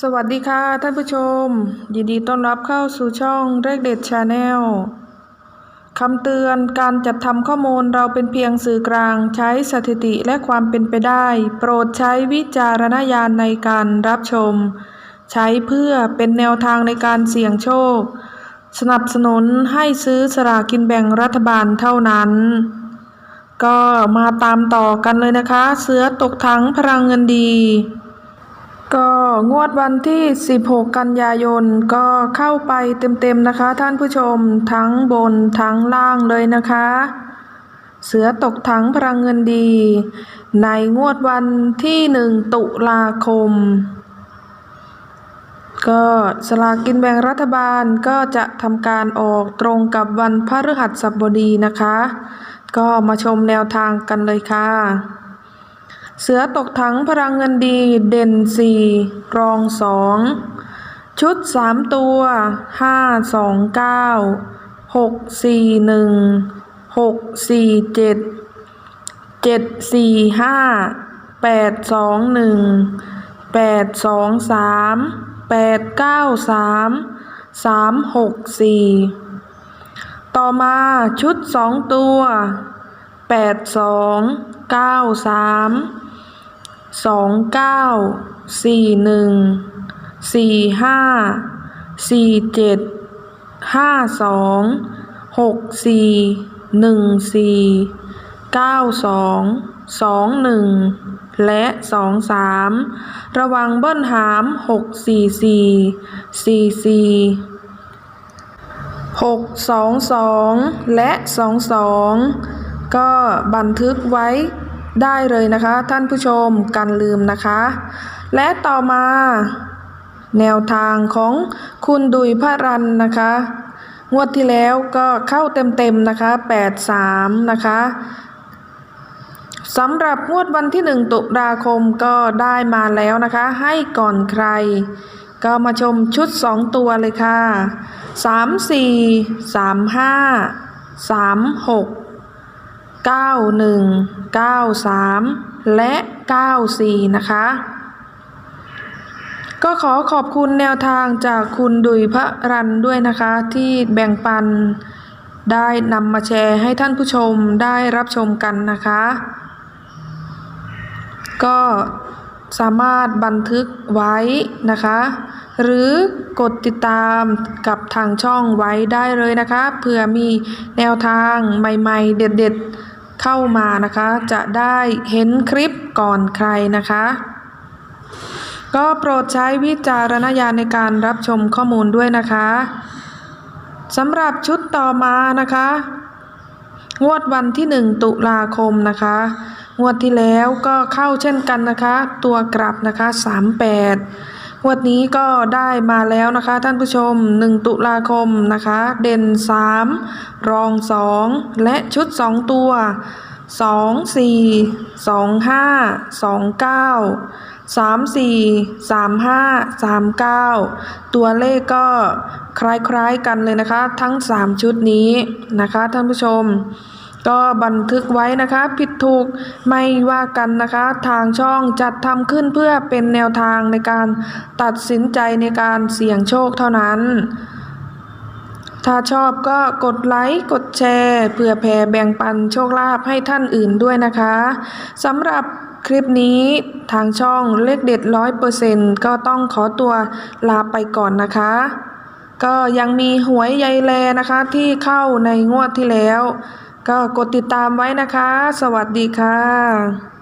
สวัสดีค่ะท่านผู้ชม ยินดีต้อนรับเข้าสู่ช่องเลขเด็ดชาแนลคำเตือนการจัดทำข้อมูลเราเป็นเพียงสื่อกลางใช้สถิติและความเป็นไปได้ โปรดใช้วิจารณญาณในการรับชม ใช้เพื่อเป็นแนวทางในการเสี่ยงโชค สนับสนุนให้ซื้อสลากกินแบ่งรัฐบาลเท่านั้น ก็มาตามต่อกันเลยนะคะ เสือตกถังพลังเงินดี ก็งวดวันที่ 16 กันยายนก็เข้าไปเต็มๆนะคะ ท่านผู้ชมทั้งบนทั้งล่างเลยนะคะ เสือตกถังพลังเงินดี ในงวดวันที่ 1 ตุลาคม ก็สลากกินแบ่งรัฐบาลก็จะทำการออกตรงกับวันพฤหัสบดีนะคะ ก็มาชมแนวทางกันเลยค่ะ เสือตกถังพลังเงินดีเด่นสี่รองสองชุดสามตัวห้าสองเก้าหกสี่หนึ่งหกสี่เจ็ดเจ็ดสี่ห้าแปดสองหนึ่งแปดสองสามแปดเก้าสามสามหกสี่ต่อมาชุดสองตัวแปดสองเก้าสาม สองเก้าสี่หนึ่งสี่ห้าสี่เจ็ดห้าสองหกสี่หนึ่งสี่เก้าสองสองหนึ่งและสองสามระวังเบิ้ลหามหกสี่สี่สี่สี่หกสองสองและสองสองก็บันทึกไว้ ได้เลยนะคะท่านผู้ชมกันลืมนะคะ และต่อมา แนวทางของคุณดุยพระรันนะคะ งวดที่แล้วก็เข้าเต็มๆนะคะ83นะคะสำหรับงวดวันที่ 1 ตุลาคมก็ได้มาแล้วนะคะ ให้ก่อนใคร ก็มาชมชุด 2 ตัวเลยค่ะ 3 4 3 5 3 6 91 93 และ 94 นะคะ ก็ขอขอบคุณแนวทางจากคุณดุยพระรันด้วยนะคะ ที่แบ่งปันได้นำมาแชร์ให้ท่านผู้ชมได้รับชมกันนะคะ ก็สามารถบันทึกไว้นะคะ หรือกดติดตามกับทางช่องไว้ได้เลยนะคะเผื่อมีแนวทางใหม่ ๆ เด็ด ๆ เข้ามานะคะ จะได้เห็นคลิปก่อนใครนะคะ ก็โปรดใช้วิจารณญาณในการรับชมข้อมูลด้วยนะคะสำหรับชุดต่อมานะคะ งวดวันที่ 1 ตุลาคมนะคะ งวดที่แล้วก็เข้าเช่นกันนะคะ ตัวกลับนะคะ 38 งวดนี้ก็ได้มาแล้วนะคะ ท่านผู้ชม 1 ตุลาคมนะคะ เด่น 3 รอง 2 และชุด 2 ตัว 2 4 2 5 2 9 3 4 3 5 3 9 ตัวเลขก็คล้ายๆกันเลยนะคะ ทั้ง 3 ชุดนี้นะคะ ท่านผู้ชม ก็บันทึกไว้นะคะ ผิดถูกไม่ว่ากันนะคะ ทางช่องจัดทำขึ้นเพื่อเป็นแนวทางในการตัดสินใจในการเสี่ยงโชคเท่านั้น ถ้าชอบก็กดไลค์กดแชร์เพื่อแผ่แบ่งปันโชคลาภให้ท่านอื่นด้วยนะคะสำหรับคลิปนี้ทางช่องเลขเด็ดร้อยเปอร์เซ็นก็ต้องขอตัวลาไปก่อนนะคะ ก็ยังมีหวยใยแลนะคะที่เข้าในงวดที่แล้ว ก็กดติดตามไว้นะคะ สวัสดีค่ะ